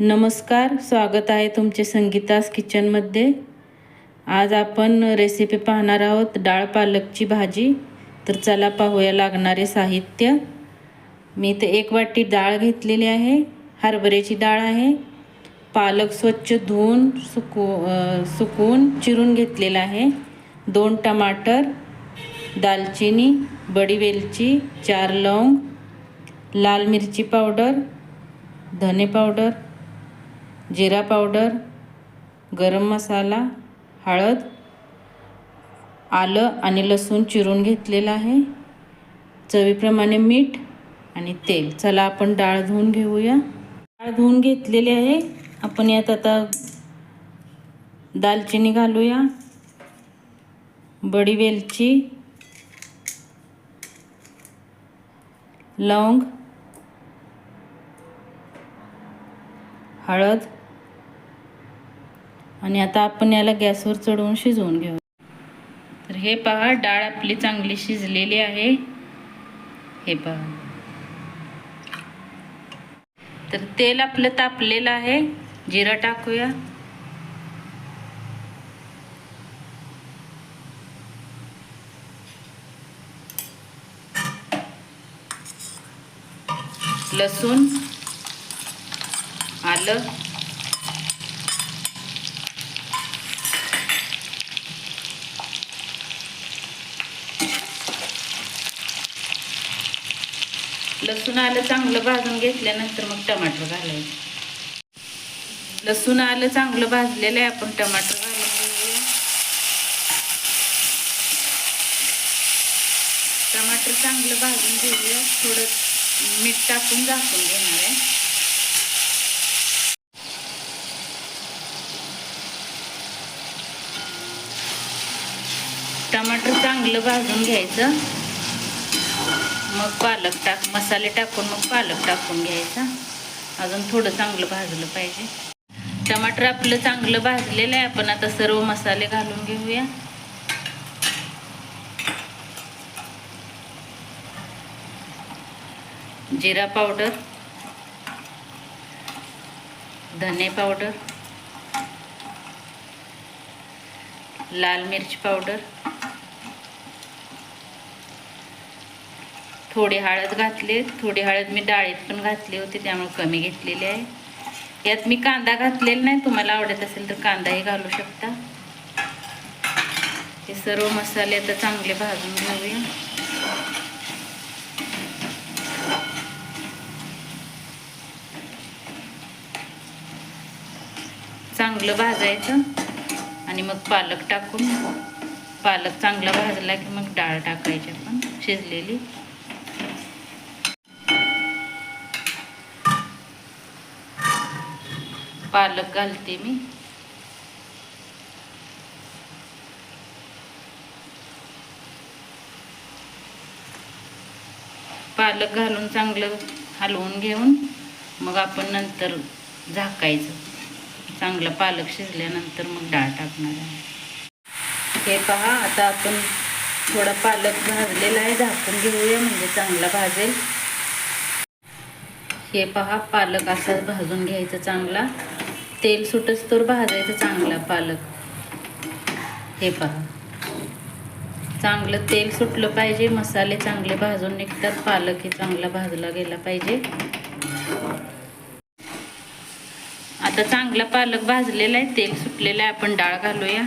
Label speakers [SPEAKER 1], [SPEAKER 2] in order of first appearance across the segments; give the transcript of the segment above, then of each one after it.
[SPEAKER 1] नमस्कार स्वागत आहे तुमचे संगीतास किचनमध्ये. आज आपण रेसिपी पाहणार आहोत डाळ पालकची भाजी. तर चला पाहूया लागणारे साहित्य. मी इथे एक वाटी डाळ घेतलेली आहे हरभऱ्याची डाळ आहे. पालक स्वच्छ धुवून सुकू सुकवून चिरून घेतलेला आहे. दोन टमाटर दालचिनी बडी वेलची चार लवंग लाल मिरची पावडर धने पावडर जिरा पावडर गरम मसाला हळद आलं आणि लसूण चिरून घेतलेलं आहे. चवीप्रमाणे मीठ आणि तेल. चला आपण डाळ धुवून घेऊया. डाळ धुवून घेतलेली आहे. आपण यात आता दालचिनी घालूया. बडी वेलची लवंग हळद आणि आता आपण याला गॅसवर चढवून शिजवून घेऊ. तर हे पहा डाळ आपली चांगली शिजलेली आहे. हे पहा. तर तेल आपलं तापलेलं आहे. जिरं टाकूया. लसूण आलं. लसूण आलं चांगलं भाजून घेतल्यानंतर मग टमाटर घालायचं. लसूण आलं चांगलं भाजलेलं आहे आपण टमाटर घालून घेऊया. टमाटर चांगलं भाजून घेऊया. थोडं मीठ टाकून झाकून घेणार आहे. टमाटर चांगलं भाजून घ्यायचं. मग पालक टाक मसाले टाकून मग पालक टाकून घ्यायचा. अजून थोडं चांगलं भाजलं पाहिजे. टमाटर आपलं चांगलं भाजलेलं आहे. आपण आता सर्व मसाले घालून घेऊया. जिरा पावडर धने पावडर लाल मिर्च पावडर थोडी हळद घातली. थोडी हळद मी डाळीत पण घातली होती त्यामुळे कमी घेतलेली आहे. यात मी कांदा घातलेला नाही. तुम्हाला आवडत असेल तर कांदाही घालू शकता. हे सर्व मसाले आता चांगले भाजून घेऊया. चांगलं भाजायचं आणि मग पालक टाकून. पालक चांगला भाजला की मग डाळ टाकायची आपण शिजलेली. पालक घालते मी. पालक घालून चांगलं हलवून घेऊन मग आपण नंतर झाकायचं. चांगला पालक शिजल्यानंतर मग डाळ टाकणार आहे. हे पहा आता आपण थोडा पालक भाजलेला आहे झाकून घेऊया म्हणजे चांगला भाजेल. हे पहा पालक असाच भाजून घ्यायचं चांगला. तेल सुटच तर भाजायचं चांगला पालक. हे पहा. चांगलं तेल सुटलं पाहिजे मसाले चांगले भाजून निघतात पालक हे चांगला भाजला गेला पाहिजे. आता चांगला पालक भाजलेला आहे तेल सुटलेलं आहे आपण डाळ घालूया.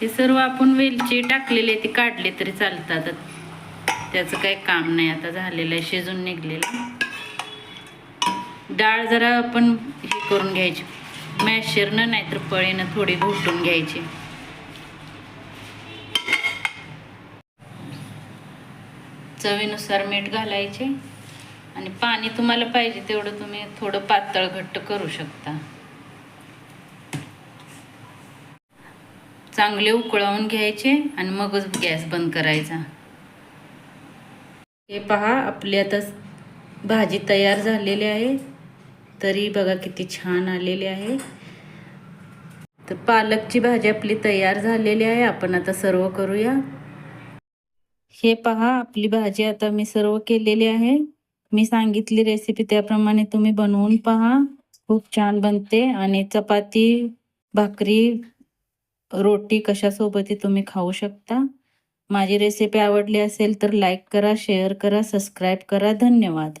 [SPEAKER 1] हे सर्व आपण वेलची टाकलेली आहे काढले तरी चालतात. त्याचं काही काम नाही आता झालेलं आहे शिजून निघलेलं. डाळ जरा आपण हे करून घ्यायची. मॅशरनं नाहीतर पळीनं थोडी घोटून घ्यायची. चवीनुसार मीठ घालायचे. आणि पाणी तुम्हाला पाहिजे तेवढं तुम्ही थोडं पातळ घट्ट करू शकता. चांगले उकळवून घ्यायचे आणि मगच गॅस बंद करायचा. हे पहा आपली आता भाजी तयार झालेली आहे. तरी बघा किती छान आलेली आहे. तर पालकची भाजी आपली तयार झालेली आहे. आपण आता सर्व करूया. हे पहा आपली भाजी आता मी सर्व केलेली आहे. मी सांगितली रेसिपी त्याप्रमाणे तुम्ही बनवून पहा. खूप छान बनते. आणि चपाती भाकरी रोटी कशासोबतही तुम्ही खाऊ शकता? माझी रेसिपी आवडली असेल तर लाईक करा शेअर करा सबस्क्राईब करा. धन्यवाद.